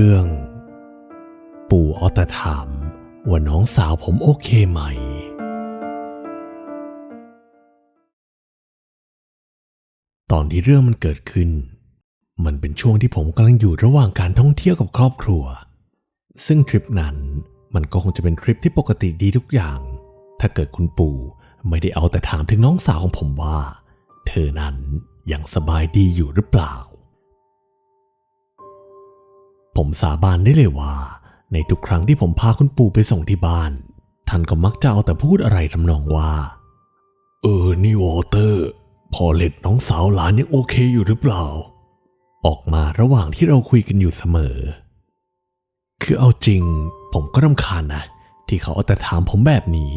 รื่อง ปู่เอาแต่ถามว่าน้องสาวผมโอเคไหม ตอนที่เรื่องมันเกิดขึ้น มันเป็นช่วงที่ผมกำลังอยู่ระหว่างการท่องเที่ยวกับครอบครัว ซึ่งทริปนั้นมันก็คงจะเป็นทริปที่ปกติดีทุกอย่าง ถ้าเกิดคุณปู่ไม่ได้เอาแต่ถามถึงน้องสาวของผมว่า เธอนั้นยังสบายดีอยู่หรือเปล่า ผมสาบานได้เลยว่า ในทุกครั้งที่ผมพาคุณปู่ไปส่งที่บ้าน ท่านก็มักจะเอาแต่พูดอะไรทำนองว่า เออ นี่วอเตอร์ พอเล็ดน้องสาวหลานยังโอเคอยู่หรือเปล่า ออกมาระหว่างที่เราคุยกันอยู่เสมอ คือเอาจริง ผมก็รำคาญนะ ที่เขาเอาแต่ถามผมแบบนี้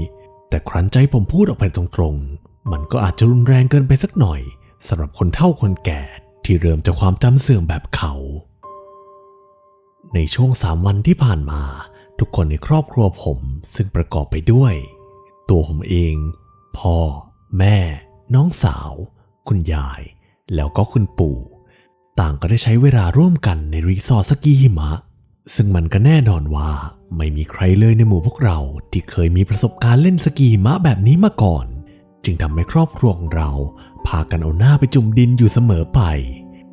แต่ครั้นใจผมพูดออกไปตรงๆ มันก็อาจจะรุนแรงเกินไปสักหน่อยสำหรับคนเฒ่าคนแก่ที่เริ่มจะความจำเสื่อมแบบเขา ในช่วงสามวันที่ผ่านมา ทุกคนในครอบครัวผมซึ่งประกอบไปด้วย ตัวผมเอง พ่อ แม่ น้องสาว คุณยาย แล้วก็คุณปู่ ต่างก็ได้ใช้เวลาร่วมกันในรีสอร์ทสกีหิมะ ซึ่งมันก็แน่นอนว่าไม่มีใครเลยในหมู่พวกเราที่เคยมีประสบการณ์เล่นสกีหิมะแบบนี้มาก่อน จึงทำให้ครอบครัวของเรา พากันเอาหน้าไปจุ่มดินอยู่เสมอไป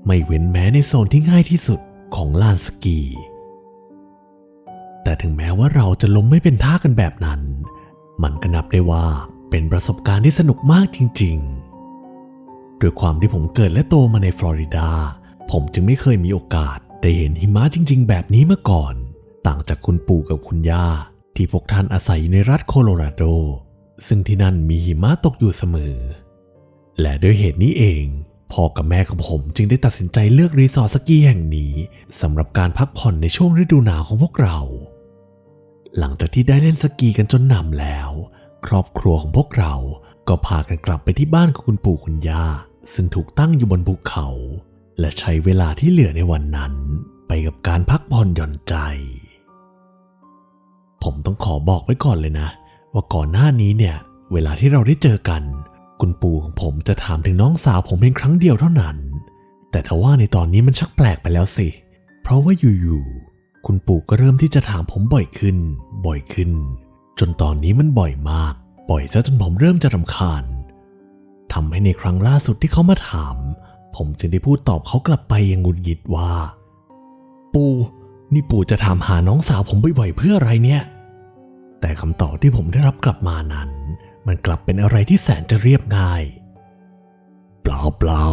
ไม่เว้นแม้ในโซนที่ง่ายที่สุด ของลานสกี แต่ถึงแม้ว่าเราจะล้มไม่เป็นท่ากันแบบนั้น มันก็นับได้ว่าเป็นประสบการณ์ที่สนุกมากจริงๆ ด้วยความที่ผมเกิดและโตมาในฟลอริดา ผมจึงไม่เคยมีโอกาสได้เห็นหิมะจริง ๆ แบบนี้มาก่อน ต่างจากคุณปู่กับคุณย่า ที่พวกท่านอาศัยอยู่ในรัฐโคโลราโด ซึ่งที่นั่นมีหิมะตกอยู่เสมอ และด้วยเหตุนี้เอง พ่อกับแม่ของผมจึงได้ตัดสินใจเลือกรีสอร์ทสกีแห่งนี้สำหรับการพักผ่อนในช่วงฤดูหนาวของพวกเรา หลังจากที่ได้เล่นสกีกันจนหนำแล้ว ครอบครัวของพวกเราก็พากันกลับไปที่บ้านของคุณปู่คุณย่าซึ่งถูกตั้งอยู่บนภูเขา และใช้เวลาที่เหลือในวันนั้น ไปกับการพักผ่อนหย่อนใจ ผมต้องขอบอกไว้ก่อนเลยนะ ว่าก่อนหน้านี้เนี่ย เวลาที่เราได้เจอกัน คุณปู่ของผมจะถามถึงน้องสาวผมเพียงครั้งเดียวเท่านั้น แต่ทว่าในตอนนี้มันชักแปลกไปแล้วสิ เพราะว่าอยู่ๆ คุณปู่ก็เริ่มที่จะถามผมบ่อยขึ้น บ่อยขึ้น จนตอนนี้มันบ่อยมาก บ่อยซะจนผมเริ่มจะรำคาญทำให้ในครั้งล่าสุดที่เขามาถาม ผมจึงได้พูดตอบเขากลับไปอย่างหงุดหงิดว่า ปู่นี่ปู่จะถามหาน้องสาวผมบ่อยๆเพื่ออะไรเนี่ย แต่คำตอบที่ผมได้รับกลับมานั้น มันกลับเป็นอะไรที่แสนจะเรียบง่าย เปล่าเปล่า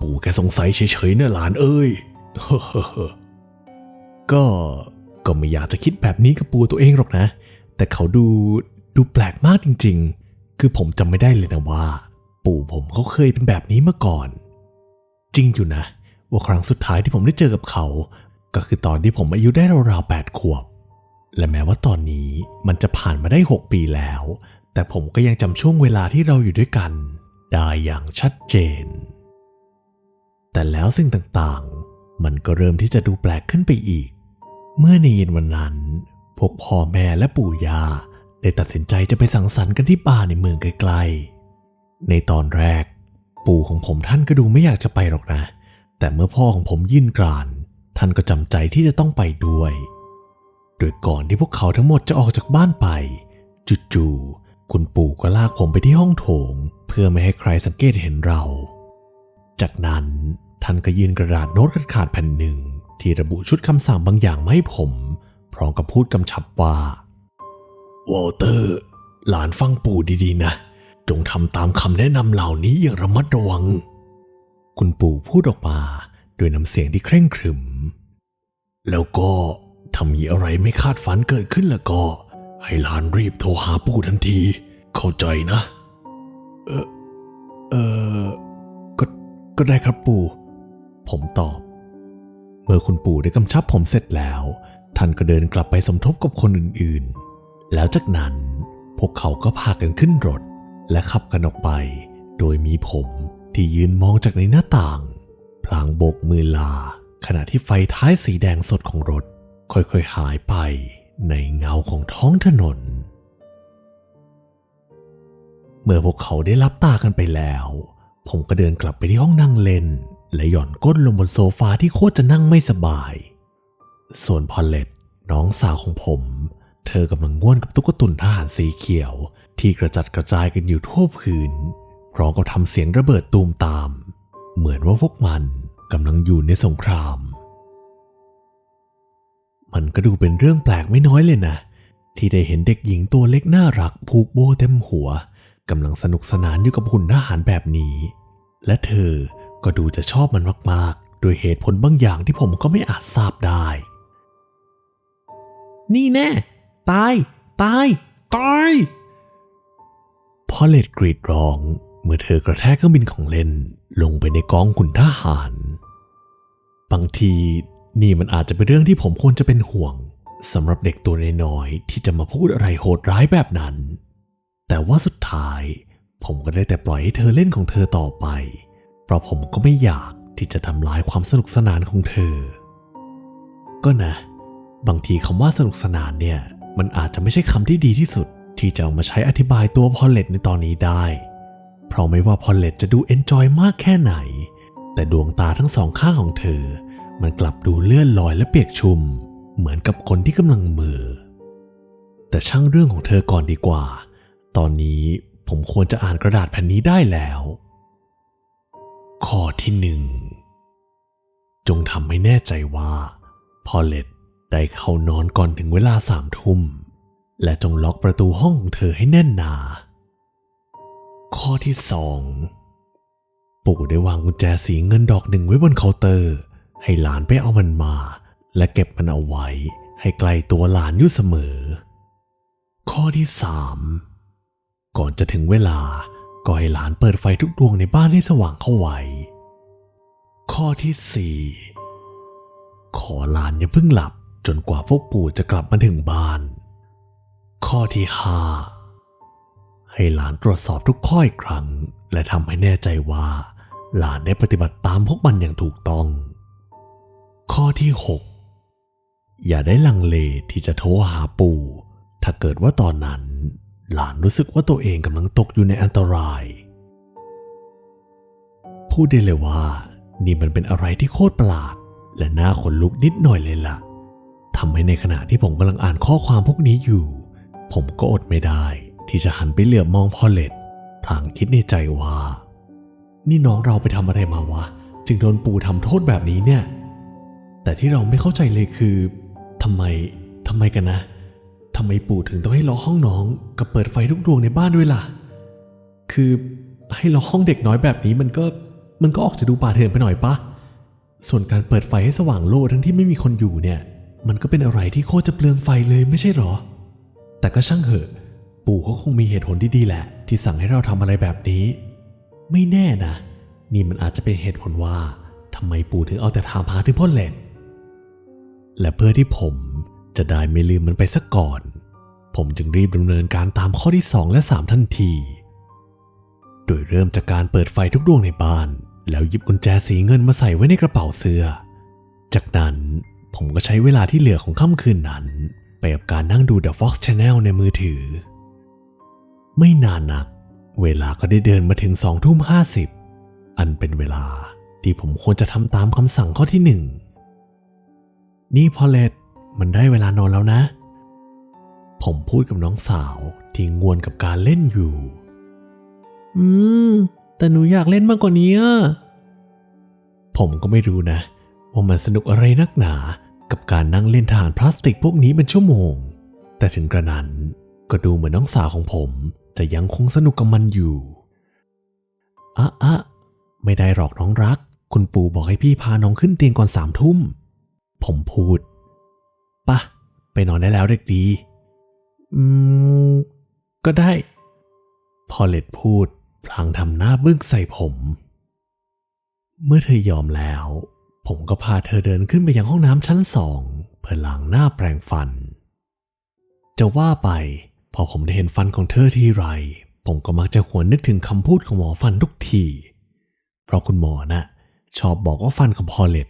ปู่แค่สงสัยเฉยๆนะหลานเอ้ยก็ก็ไม่อยากจะคิดแบบนี้กับปู่ตัวเองหรอกนะ แต่เขาดูดูแปลกมากจริง ๆ คือผมจำไม่ได้เลยนะว่า ปู่ผมเขาเคยเป็นแบบนี้มาก่อน จริงอยู่นะ ว่าครั้งสุดท้ายที่ผมได้เจอกับเขา ก็คือตอนที่ผมอายุได้ราวๆแปดขวบ และแม้ว่าตอนนี้มันจะผ่านมาได้ 6 ปีแล้ว แต่ผมก็ยังจำช่วงเวลาที่เราอยู่ด้วยกัน ได้อย่างชัดเจน แต่แล้วสิ่งต่างๆ มันก็เริ่มที่จะดูแปลกขึ้นไปอีก เมื่อในเย็นวันนั้น พวกพ่อแม่และปู่ย่าได้ตัดสินใจจะไปสังสรรค์กันที่ป่าในเมืองไกลๆ ในตอนแรก ปู่ของผมท่านก็ดูไม่อยากจะไปหรอกนะ แต่เมื่อพ่อของผมยื่นกราน ท่านก็จำใจที่จะต้องไปด้วย โดยก่อนที่พวกเขาทั้งหมดจะออกจากบ้านไป จู่ๆ คุณปู่ก็ลากผมไปที่ห้องโถง เพื่อไม่ให้ใครสังเกตเห็นเรา จากนั้นท่านก็ยื่นกระดาษโน้ตขาดๆแผ่นหนึ่ง ที่ระบุชุดคำสั่งบางอย่างมาให้ผม พร้อมกับพูดกำชับว่าวอลเตอร์ หลานฟังปู่ดีๆนะ จงทำตามคำแนะนำเหล่านี้อย่างระมัดระวัง คุณปู่พูดออกมาด้วยน้ำเสียงที่เคร่งครึม แล้วก็ถ้ามีอะไรไม่คาดฝันเกิดขึ้นแล้วก็ ให้หลานรีบโทรหาปู่ทันที เข้าใจนะ เออเออก็ก็ได้ครับปู่ ผมตอบ เมื่อคุณปู่ได้กำชับผมเสร็จแล้ว ท่านก็เดินกลับไปสมทบกับคนอื่นๆ แล้วจากนั้นพวกเขาก็พากันขึ้นรถ และขับกันออกไป โดยมีผมที่ยืนมองจากในหน้าต่าง พลางโบกมือลา ขณะที่ไฟท้ายสีแดงสดของรถ ค่อยๆหายไป ในเงาของท้องถนน เมื่อพวกเขาได้รับตากันไปแล้ว ผมก็เดินกลับไปที่ห้องนั่งเล่น และหย่อนก้นลงบนโซฟาที่โคตรจะนั่งไม่สบาย ส่วนพอลเลตน้องสาวของผม เธอกำลังง่วนกับตุ๊กตุนทหารสีเขียว ที่กระจัดกระจายกันอยู่ทั่วพื้นพร้อมกับทำเสียงระเบิดตูมตาม เหมือนว่าพวกมันกำลังอยู่ในสงคราม มันก็ดูเป็นเรื่องแปลกไม่น้อยเลยนะ ที่ได้เห็นเด็กหญิงตัวเล็กน่ารักผูกโบเต็มหัวกำลังสนุกสนานอยู่กับหุ่นทหารแบบนี้ และเธอก็ดูจะชอบมันมากๆ โดยเหตุผลบางอย่างที่ผมก็ไม่อาจทราบได้ นี่แน่ ตาย ตาย ตายพอเลตกรีดร้อง เมื่อเธอกระแทกเครื่องบินของเล่นลงไปในกองขุนทหาร บางที นี่มันอาจจะเป็นเรื่องที่ผมควรจะเป็นห่วงสำหรับเด็กตัวน้อยๆที่จะมาพูดอะไรโหดร้ายแบบนั้น แต่ว่าสุดท้าย ผมก็ได้แต่ปล่อยให้เธอเล่นของเธอต่อไป เพราะผมก็ไม่อยากที่จะทำลายความสนุกสนานของเธอ ก็นะ บางทีคำว่าสนุกสนานเนี่ย มันอาจจะไม่ใช่คำที่ดีที่สุด ที่จะเอามาใช้อธิบายตัวพอลเลตในตอนนี้ได้ เพราะไม่ว่าพอลเลตจะดูเอนจอยมากแค่ไหน แต่ดวงตาทั้งสองข้างของเธอ มันกลับดูเลื่อนลอยและเปียกชุ่ม เหมือนกับคนที่กำลังเมือ แต่ช่างเรื่องของเธอก่อนดีกว่า ตอนนี้ผมควรจะอ่านกระดาษแผ่นนี้ได้แล้วข้อที่หนึ่งจงทำให้แน่ใจว่าพอเลตได้เข้านอนก่อนถึงเวลาสามทุ่ม และจงล็อกประตูห้องของเธอให้แน่นหนา ข้อที่สองปู่ได้วางกุญแจสีเงินดอกหนึ่งไว้บนเคาน์เตอร์ ให้หลานไปเอามันมา และเก็บมันเอาไว้ ให้ไกลตัวหลานอยู่เสมอ ข้อที่สามก่อนจะถึงเวลาก็ให้หลานเปิดไฟทุกดวงในบ้านให้สว่างเข้าไว้ ข้อที่สี่ขอหลานอย่าเพิ่งหลับจนกว่าพวกปู่จะกลับมาถึงบ้าน ข้อที่ห้าให้หลานตรวจสอบทุกข้ออีกครั้ง และทำให้แน่ใจว่า หลานได้ปฏิบัติตามพวกมันอย่างถูกต้อง ข้อที่หกอย่าได้ลังเลที่จะโทรหาปู่ ถ้าเกิดว่าตอนนั้น หลานรู้สึกว่าตัวเองกำลังตกอยู่ในอันตราย พูดได้เลยว่า นี่มันเป็นอะไรที่โคตรประหลาด และน่าขนลุกนิดหน่อยเลยล่ะทำให้ในขณะที่ผมกำลังอ่านข้อความพวกนี้อยู่ ผมก็อดไม่ได้ ที่จะหันไปเหลือบมองพอเลตพลางคิดในใจว่า นี่น้องเราไปทำอะไรมาวะ จึงโดนปู่ทำโทษแบบนี้เนี่ย แต่ที่เราไม่เข้าใจเลยคือทำไมทำไมกันนะทำไมปู่ถึงต้องให้ล็อกห้องน้องกับเปิดไฟทุกดวงในบ้านด้วยล่ะ คือให้ล็อกห้องเด็กน้อยแบบนี้มันก็มันก็ออกจะดูป่าเถื่อนไปหน่อยปะส่วนการเปิดไฟให้สว่างโล่ทั้งที่ไม่มีคนอยู่เนี่ย มันก็เป็นอะไรที่โคตรจะเปลืองไฟเลยไม่ใช่หรอ แต่ก็ช่างเหอะ ปู่เขาคงมีเหตุผลที่ดีแหละ ที่สั่งให้เราทำอะไรแบบนี้ ไม่แน่นะ นี่มันอาจจะเป็นเหตุผลว่าทำไมปู่ถึงเอาแต่ถามหาถึงพ่อแหลน และเพื่อที่ผมจะได้ไม่ลืมมันไปสักก่อน ผมจึงรีบดำเนินการตามข้อที่ 2 และ 3 ทันที โดยเริ่มจากการเปิดไฟทุกดวงในบ้าน แล้วหยิบกุญแจสีเงินมาใส่ไว้ในกระเป๋าเสื้อ จากนั้นผมก็ใช้เวลาที่เหลือของค่ำคืนนั้น ไปกับการนั่งดู The Fox Channel ในมือถือ ไม่นานนัก เวลาก็ได้เดินมาถึงสองทุ่มห้าสิบอันเป็นเวลาที่ผมควรจะทำตามคำสั่งข้อที่หนึ่ง นี่พอเลตมันได้เวลานอนแล้วนะ ผมพูดกับน้องสาวที่งวนกับการเล่นอยู่ อืม แต่หนูอยากเล่นมากกว่านี้อะผมก็ไม่รู้นะ ว่ามันสนุกอะไรนักหนากับการนั่งเล่นทหารพลาสติกพวกนี้เป็นชั่วโมง แต่ถึงกระนั้นก็ดูเหมือนน้องสาวของผมจะยังคงสนุกกับมันอยู่อะอะไม่ได้หรอกน้องรัก คุณปู่บอกให้พี่พาน้องขึ้นเตียงก่อนสามทุ่ม ผมพูดปะไปนอนได้แล้วเด็กดี อืม ก็ได้ พอเลตพูด พลางทำหน้าบึ้งใส่ผม เมื่อเธอยอมแล้ว ผมก็พาเธอเดินขึ้นไปยังห้องน้ำชั้นสองเพื่อล้างหน้าแปรงฟัน จะว่าไป พอผมได้เห็นฟันของเธอทีไร ผมก็มักจะหวนนึกถึงคำพูดของหมอฟันทุกที เพราะคุณหมอน่ะชอบบอกว่าฟันของพอเลต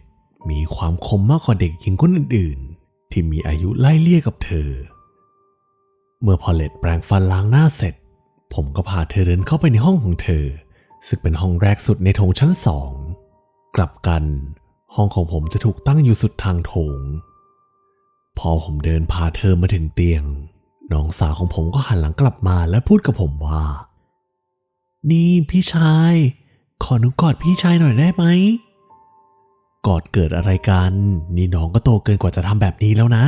มีความคมมากกว่าเด็กหญิงคนอื่นๆ ที่มีอายุไล่เลี่ยกับเธอ เมื่อพอเลตแปรงฟันล้างหน้าเสร็จ ผมก็พาเธอเดินเข้าไปในห้องของเธอ ซึ่งเป็นห้องแรกสุดในโถงชั้นสอง กลับกัน ห้องของผมจะถูกตั้งอยู่สุดทางโถง พอผมเดินพาเธอมาถึงเตียง น้องสาวของผมก็หันหลังกลับมาและพูดกับผมว่า นี่พี่ชาย ขอหนูกอดพี่ชายหน่อยได้ไหม กอดเกิดอะไรกัน นี่น้องก็โตเกินกว่าจะทำแบบนี้แล้วนะ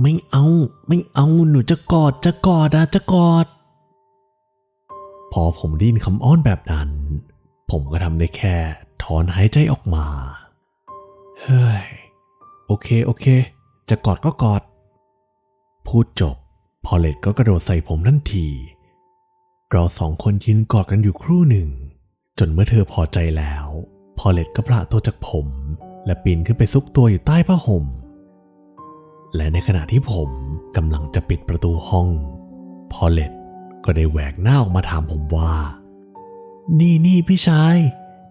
ไม่เอา ไม่เอาหนูจะกอดจะกอดอะจะกอด พอผมได้ยินคำอ้อนแบบนั้น ผมก็ทำได้แค่ถอนหายใจออกมา เฮ้ย โอเคโอเค จะกอดก็กอด พูดจบ พอเลตก็กระโดดใส่ผมทันที เราสองคนยืนกอดกันอยู่ครู่หนึ่ง จนเมื่อเธอพอใจแล้ว พอเลตก็พละตัวจากผม และปีนขึ้นไปซุกตัวอยู่ใต้ผ้าห่ม และในขณะที่ผมกำลังจะปิดประตูห้อง พอเลตก็ได้แหวกหน้าออกมาถามผมว่า นี่นี่พี่ชาย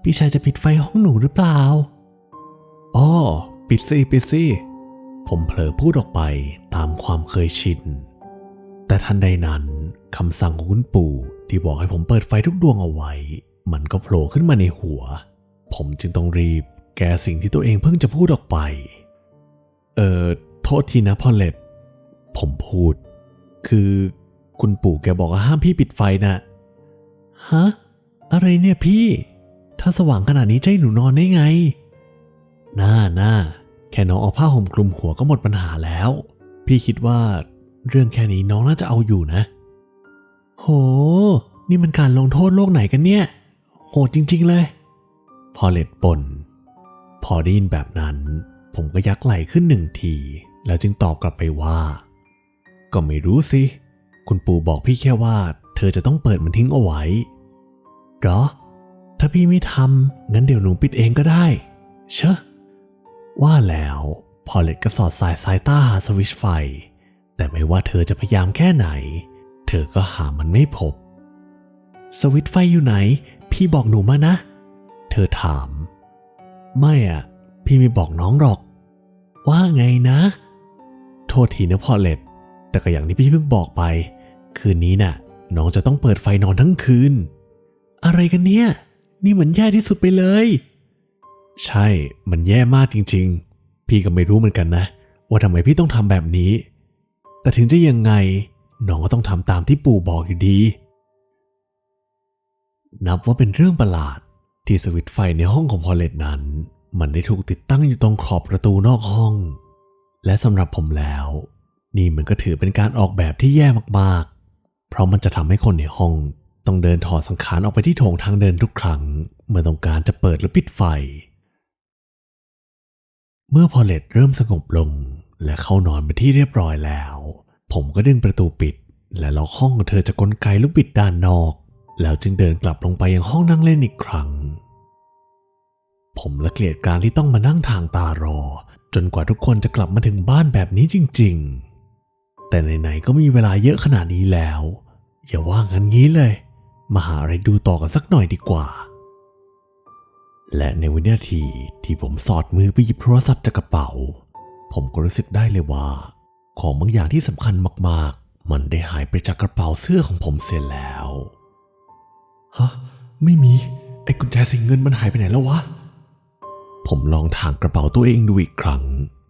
พี่ชายจะปิดไฟห้องหนูหรือเปล่าอ้อปิดสิปิดสิผมเผลอพูดออกไปตามความเคยชิน แต่ทันใดนั้นคำสั่งของคุณปู่ที่บอกให้ผมเปิดไฟทุกดวงเอาไว้ มันก็โผล่ขึ้นมาในหัว ผมจึงต้องรีบแก้สิ่งที่ตัวเองเพิ่งจะพูดออกไป เอ่อ โทษทีนะพอลเลตผมพูด คือคุณปู่แกบอกว่าห้ามพี่ปิดไฟนะฮะ อะไรเนี่ยพี่ ถ้าสว่างขนาดนี้จะให้หนูนอนได้ไง น่าน่าแค่น้องเอาผ้าห่มคลุมหัวก็หมดปัญหาแล้ว พี่คิดว่าเรื่องแค่นี้น้องน่าจะเอาอยู่นะ โห นี่มันการลงโทษโลกไหนกันเนี่ย โหดจริง ๆ เลย พอเลดปนพอได้ยินแบบนั้น ผมก็ยักไหล่ขึ้นหนึ่งที แล้วจึงตอบกลับไปว่า ก็ไม่รู้สิ คุณปู่บอกพี่แค่ว่า เธอจะต้องเปิดมันทิ้งเอาไว้เหรอ ถ้าพี่ไม่ทำงั้นเดี๋ยวหนูปิดเองก็ได้ เชอะว่าแล้วพอเลตก็สอดสายสายตาหาสวิตช์ไฟ แต่ไม่ว่าเธอจะพยายามแค่ไหน เธอก็หามันไม่พบ สวิตไฟอยู่ไหน พี่บอกหนูมานะ เธอถาม ไม่อะพี่ไม่บอกน้องหรอก ว่าไงนะ โทษทีนะพ่อเลตแต่ก็อย่างที่พี่เพิ่งบอกไป คืนนี้น่ะ น้องจะต้องเปิดไฟนอนทั้งคืน อะไรกันเนี่ย นี่เหมือนแย่ที่สุดไปเลย ใช่ มันแย่มากจริง ๆ พี่ก็ไม่รู้เหมือนกันนะ ว่าทำไมพี่ต้องทำแบบนี้ แต่ถึงจะยังไง น้องก็ต้องทำตามที่ปู่บอกอยู่ดี นับว่าเป็นเรื่องประหลาด ที่สวิตช์ไฟในห้องของพอเลตนั้น มันได้ถูกติดตั้งอยู่ตรงขอบประตูนอกห้อง และสำหรับผมแล้ว นี่มันก็ถือเป็นการออกแบบที่แย่มากๆ เพราะมันจะทำให้คนในห้องต้องเดินถอดสังขารออกไปที่โถงทางเดินทุกครั้ง เมื่อต้องการจะเปิดหรือปิดไฟ เมื่อพอเลตเริ่มสงบลง และเข้านอนไปที่เรียบร้อยแล้ว ผมก็ดึงประตูปิด และล็อกห้องของเธอจากกลไกลูกบิดด้านนอก แล้วจึงเดินกลับลงไปยังห้องนั่งเล่นอีกครั้ง ผมละเกลียดการที่ต้องมานั่งทางตารอ จนกว่าทุกคนจะกลับมาถึงบ้านแบบนี้จริง ๆ แต่ไหนๆก็มีเวลาเยอะขนาดนี้แล้ว อย่าว่างั้นงี้เลย มาหาอะไรดูต่อกันสักหน่อยดีกว่า และในวินาทีที่ผมสอดมือไปหยิบโทรศัพท์จากกระเป๋า ผมก็รู้สึกได้เลยว่า ของบางอย่างที่สำคัญมากๆ มันได้หายไปจากกระเป๋าเสื้อของผมเสียแล้ว ฮะ ไม่มี ไอ้กุญแจสีเงินมันหายไปไหนแล้ววะ ผมลองถางกระเป๋าตัวเองดูอีกครั้ง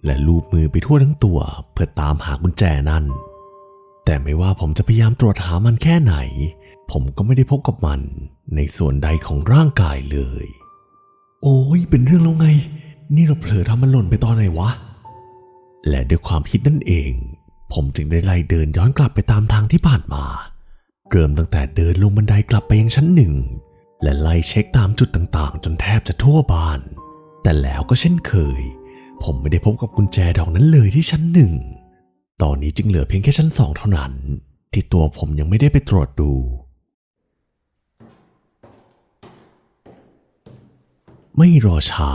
และลูบมือไปทั่วทั้งตัว เพื่อตามหากุญแจนั่น แต่ไม่ว่าผมจะพยายามตรวจหามันแค่ไหน ผมก็ไม่ได้พบกับมัน ในส่วนใดของร่างกายเลย โอ้ยเป็นเรื่องแล้วไง นี่เราเผลอทำมันหล่นไปตอนไหนวะ และด้วยความคิดนั่นเอง ผมจึงได้ไล่เดินย้อนกลับไปตามทางที่ผ่านมา เริ่มตั้งแต่เดินลงบันไดกลับไปยังชั้นหนึ่ง และไล่เช็คตามจุดต่างๆ จนแทบจะทั่วบ้าน แต่แล้วก็เช่นเคย ผมไม่ได้พบกับกุญแจดอกนั้นเลยที่ชั้นหนึ่ง ตอนนี้จึงเหลือเพียงแค่ชั้นสองเท่านั้น ที่ตัวผมยังไม่ได้ไปตรวจดู ไม่รอช้า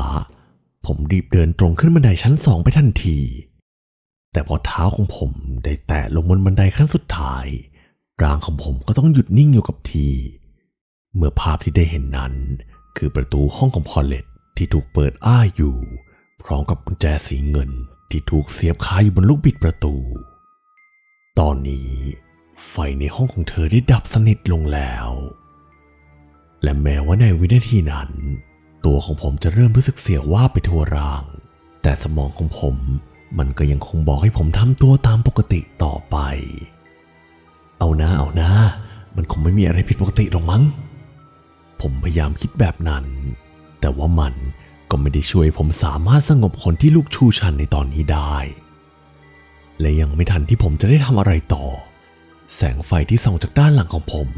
ผมรีบเดินตรงขึ้นบันไดชั้นสองไปทันที แต่พอเท้าของผมได้แตะลงบนบันไดขั้นสุดท้าย ร่างของผมก็ต้องหยุดนิ่งอยู่กับทีเมื่อภาพที่ได้เห็นนั้น คือประตูห้องของพอลเลตที่ถูกเปิดอ้าอยู่ พร้อมกับกุญแจสีเงินที่ถูกเสียบคาอยู่บนลูกบิดประตู ตอนนี้ไฟในห้องของเธอได้ดับสนิทลงแล้ว และแม้ว่าในวินาทีนั้น ตัวของผมจะเริ่มรู้สึกเสียวว่าไปทั่วร่าง แต่สมองของผมมันก็ยังคงบอกให้ผมทำตัวตามปกติต่อไป เอานะเอานะ มันคงไม่มีอะไรผิดปกติหรอกมั้ง ผมพยายามคิดแบบนั้น แต่ว่ามันก็ไม่ได้ช่วยผมสามารถสงบคนที่ลูกชูชันในตอนนี้ได้ และยังไม่ทันที่ผมจะได้ทำอะไรต่อ แสงไฟที่ส่องจากด้านหลังของผม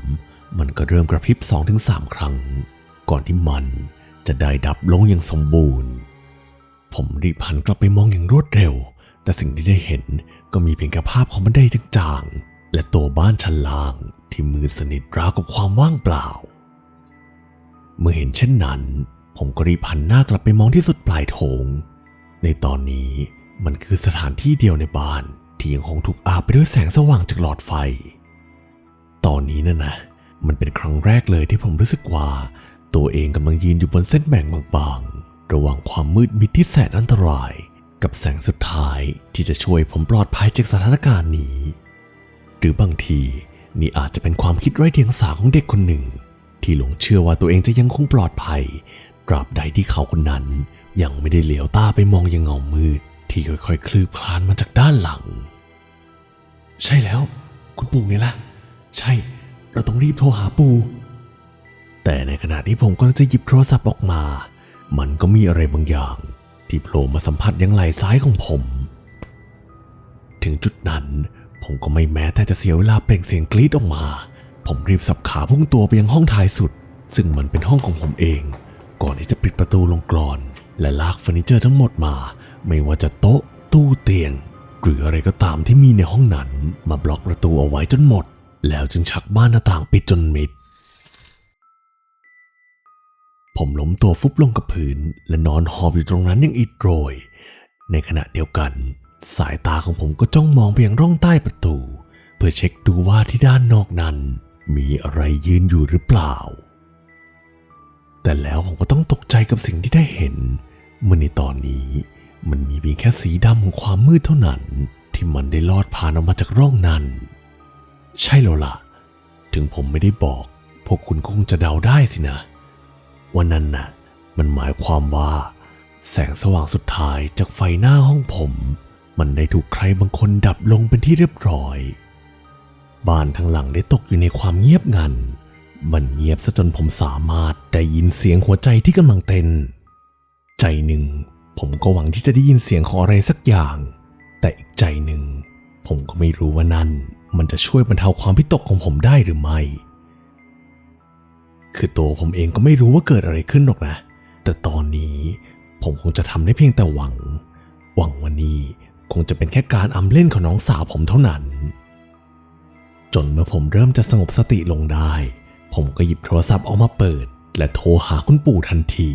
มันก็เริ่มกระพริบ2-3ถึงสามครั้ง ก่อนที่มันจะได้ดับลงอย่างสมบูรณ์ ผมรีบหันกลับไปมองอย่างรวดเร็ว แต่สิ่งที่ได้เห็นก็มีเพียงแค่ภาพของบันไดจางๆ และตัวบ้านชั้นล่างที่มืดสนิทราวกับความว่างเปล่า เมื่อเห็นเช่นนั้น ผมก็รีบหันหน้ากลับไปมองที่สุดปลายโถง ในตอนนี้มันคือสถานที่เดียวในบ้านที่ยังคงถูกอาบไปด้วยแสงสว่างจากหลอดไฟ ตอนนี้น่ะนะ มันเป็นครั้งแรกเลยที่ผมรู้สึกว่า ตัวเองกำลังยืนอยู่บนเส้นแบ่งบางๆ ระหว่างความมืดมิดที่แสนอันตราย กับแสงสุดท้ายที่จะช่วยผมปลอดภัยจากสถานการณ์นี้ หรือบางทีนี่อาจจะเป็นความคิดไร้เดียงสาของเด็กคนหนึ่ง ที่หลงเชื่อว่าตัวเองจะยังคงปลอดภัยตราบใดที่เขาคนนั้น ยังไม่ได้เหลียวตาไปมองยังเงามืด ที่ค่อยๆ คลืบคลานมาจากด้านหลัง ใช่แล้ว คุณปู่ไงล่ะ ใช่ เราต้องรีบโทรหาปู่แต่ในขณะที่ผมกำลังจะหยิบโทรศัพท์ออกมา มันก็มีอะไรบางอย่าง ที่โผล่มาสัมผัสยังไหล่ซ้ายของผม ถึงจุดนั้น ผมก็ไม่แม้แต่จะเสียเวลาเปล่งเสียงกรีดออกมา ผมรีบสับขาพุ่งตัวไปยังห้องท้ายสุด ซึ่งมันเป็นห้องของผมเอง ก่อนที่จะปิดประตูลงกรอน และลากเฟอร์นิเจอร์ทั้งหมดมา ไม่ว่าจะโต๊ะ ตู้เตียง หรืออะไรก็ตามที่มีในห้องนั้น มาบล็อกประตูเอาไว้จนหมด แล้วจึงชักบ้านหน้าต่างปิดจนมิดผมล้มตัวฟุบลงกับพื้น และนอนหอบอยู่ตรงนั้นอย่างอิดโรย ในขณะเดียวกัน สายตาของผมก็จ้องมองไปยังร่องใต้ประตู เพื่อเช็คดูว่าที่ด้านนอกนั้น มีอะไรยืนอยู่หรือเปล่า แต่แล้วผมก็ต้องตกใจกับสิ่งที่ได้เห็นเมื่อในตอนนี้มันมีเพียงแค่สีดำของความมืดเท่านั้น ที่มันได้ลอดผ่านออกมาจากร่องนั้น ใช่แล้วล่ะ ถึงผมไม่ได้บอก พวกคุณคงจะเดาได้สินะ วันนั้นน่ะ มันหมายความว่า แสงสว่างสุดท้ายจากไฟหน้าห้องผม มันได้ถูกใครบางคนดับลงเป็นที่เรียบร้อย บ้านทั้งหลังได้ตกอยู่ในความเงียบงัน มันเงียบซะจนผมสามารถได้ยินเสียงหัวใจที่กำลังเต้น ใจหนึ่ง ผมก็หวังที่จะได้ยินเสียงของอะไรสักอย่าง แต่อีกใจหนึ่ง ผมก็ไม่รู้ว่านั่น มันจะช่วยบรรเทาความพิตกของผมได้หรือไม่ คือตัวผมเองก็ไม่รู้ว่าเกิดอะไรขึ้นหรอกนะ แต่ตอนนี้ผมคงจะทำได้เพียงแต่หวัง หวังวันนี้ คงจะเป็นแค่การอำเล่นของน้องสาวผมเท่านั้น จนเมื่อผมเริ่มจะสงบสติลงได้ ผมก็หยิบโทรศัพท์ออกมาเปิด และโทรหาคุณปู่ทันที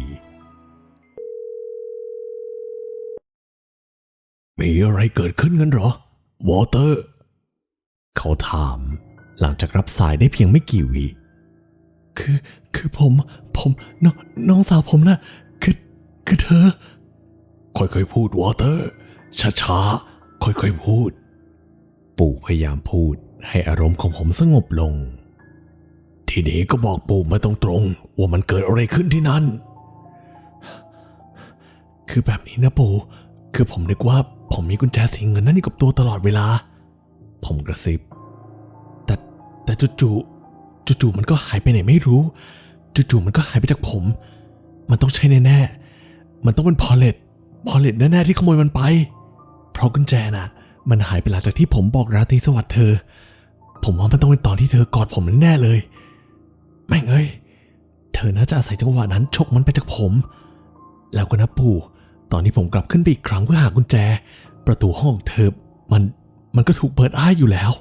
มีอะไรเกิดขึ้นกันเหรอ วอเตอร์ เขาถาม หลังจากรับสายได้เพียงไม่กี่วิคือคือผมผมนองน้องสาวผมนะคือคือเธอ ค่อยๆพูดวอเตอร์ ช้าๆ ค่อยๆ พูด ปู่พยายามพูดให้อารมณ์ของผมสงบลง ทีนี้ก็บอกปู่มาตรงๆ ว่ามันเกิดอะไรขึ้นที่นั่น คือแบบนี้นะปู่ คือผมนึกว่าผมมีกุญแจสีเงินนั่นอยู่กับตัวตลอดเวลา ผมกระซิบ แต่แต่จู่ๆ จู่ๆ มันก็หายไปไหนไม่รู้ จู่ๆ มันก็หายไปจากผม มันต้องใช่แน่ๆ มันต้องเป็นพอเลตพอเลตแน่ๆ ที่ขโมยมันไป ราะกุญแจน่ะ มันหายไปหลังจากที่ผมบอกราตรีสวัสดิ์เธอ ผมว่ามันต้องเป็นตอนที่เธอกอดผมแน่เลย แม่งเอ้ย เธอน่าจะอาศัยจังหวะนั้นฉกมันไปจากผม แล้วก็นะปู่ตอนที่ผมกลับขึ้นไปอีกครั้งเพื่อหากุญแจ ประตูห้องเธอมันมันก็ถูกเปิดอ้ายอยู่แล้ว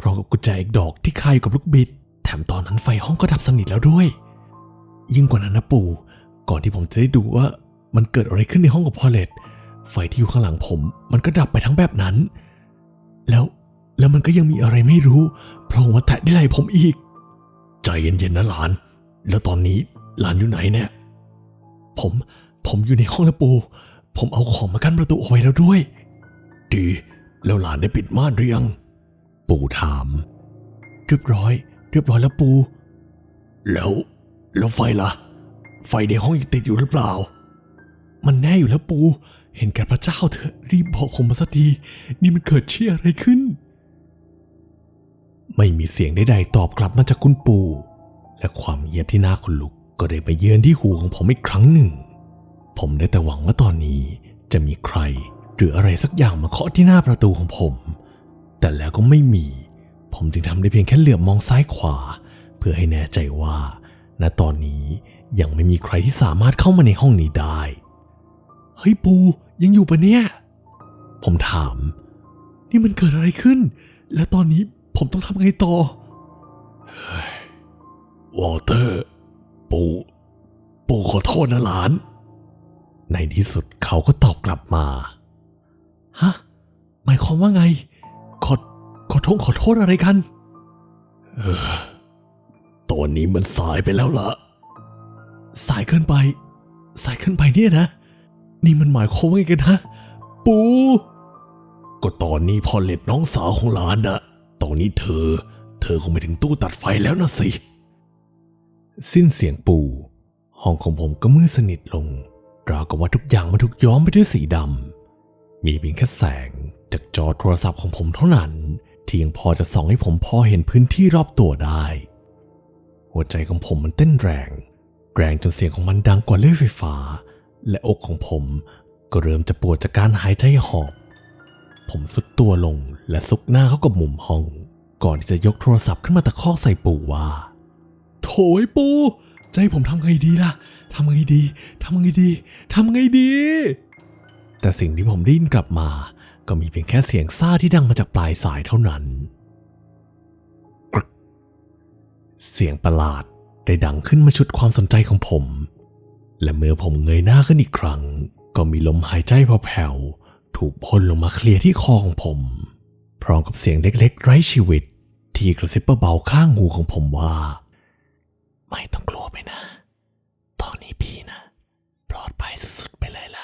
พร้อมกับกุญแจอีกดอกที่คาอยู่กับลูกบิด แถมตอนนั้นไฟห้องก็ดับสนิทแล้วด้วย ยิ่งกว่านั้นนะปู่ ก่อนที่ผมจะได้ดูว่ามันเกิดอะไรขึ้นในห้องกับพอเลต ไฟที่อยู่ข้างหลังผม มันก็ดับไปทั้งแบบนั้น แล้วแล้วมันก็ยังมีอะไรไม่รู้โผล่มาแตะที่ไหล่ผมอีก ใจเย็นๆนะหลาน แล้วตอนนี้หลานอยู่ไหนเนี่ย ผม ผมอยู่ในห้องแล้วปู่ผมเอาของมากั้นประตูเอาไว้แล้วด้วย ดี แล้วหลานได้ปิดม่านหรือยัง ปู่ถาม เรียบร้อย เรียบร้อยแล้วปู แล้ว แล้วไฟล่ะ ไฟในห้องยังติดอยู่หรือเปล่า มันแน่อยู่แล้วปู เห็นแก่พระเจ้าเถอะรีบบอกผมมาสักทีนี่มันเกิดเชี่ยอะไรขึ้น ไม่มีเสียงใดๆตอบกลับมาจากคุณปู่ และความเงียบที่น่าขนลุกก็ได้ไปเยือนที่หูของผมอีกครั้งหนึ่ง ผมได้แต่หวังว่าตอนนี้จะมีใคร หรืออะไรสักอย่างมาเคาะที่หน้าประตูของผม แต่แล้วก็ไม่มี ผมจึงทำได้เพียงแค่เหลือบมองซ้ายขวา เพื่อให้แน่ใจว่า ณตอนนี้ยังไม่มีใครที่สามารถเข้ามาในห้องนี้ได้ ฮ้ยปูยังอยู่ปะเนี่ย ผมถาม นี่มันเกิดอะไรขึ้น และตอนนี้ผมต้องทำไงต่อวอลเตอร์ ปู่ปู่ขอโทษนะหลาน ในที่สุดเขาก็ตอบกลับมา ฮะ หมายความว่าไง ขอขอโทษขอโทษอะไรกันเออตอนนี้มันสายไปแล้วล่ะ สายเกินไป สายเกินไปเนี่ยนะ นี่มันหมายความว่าไงกันฮะ ปู ก็ตอนนี้พอเล็ดน้องสาวของหลานนะตอนนี้เธอ เธอคงไปถึงตู้ตัดไฟแล้วนะสิ สิ้นเสียงปู่ห้องของผมก็มืดสนิทลง ราวกับว่าทุกอย่างมันถูกย้อมไปด้วยสีดำ มีเพียงแค่แสงจากจอโทรศัพท์ของผมเท่านั้น ที่ยังพอจะส่องให้ผมพอเห็นพื้นที่รอบตัวได้ หัวใจของผมมันเต้นแรง แรงจนเสียงของมันดังกว่าเลื่อยไฟฟ้า และอกของผมก็เริ่มจะปวดจากการหายใจหอบ ผมสุดตัวลงและซุกหน้าเข้ากับมุมห้อง ก่อนที่จะยกโทรศัพท์ขึ้นมาตะคอกใส่ปู่ว่าโถยปูจะให้ผมทำไงดีล่ะทำไงดีทำไงดีทำไงดี แต่สิ่งที่ผมได้ยินกลับมา ก็มีเพียงแค่เสียงซ่าที่ดังมาจากปลายสายเท่านั้น เสียงประหลาดได้ดังขึ้นมาชุดความสนใจของผม และเมื่อผมเงยหน้าขึ้นอีกครั้ง ก็มีลมหายใจแผ่วๆถูกพ่นลงมาเคลียร์ที่คอของผม พร้อมกับเสียงเล็กๆ ไร้ชีวิต ที่กระซิบเบาๆข้างหูของผมว่า ไม่ต้องกลัวไปนะ ตอนนี้พี่นะ ปลอดภัยสุดๆไปเลยล่ะ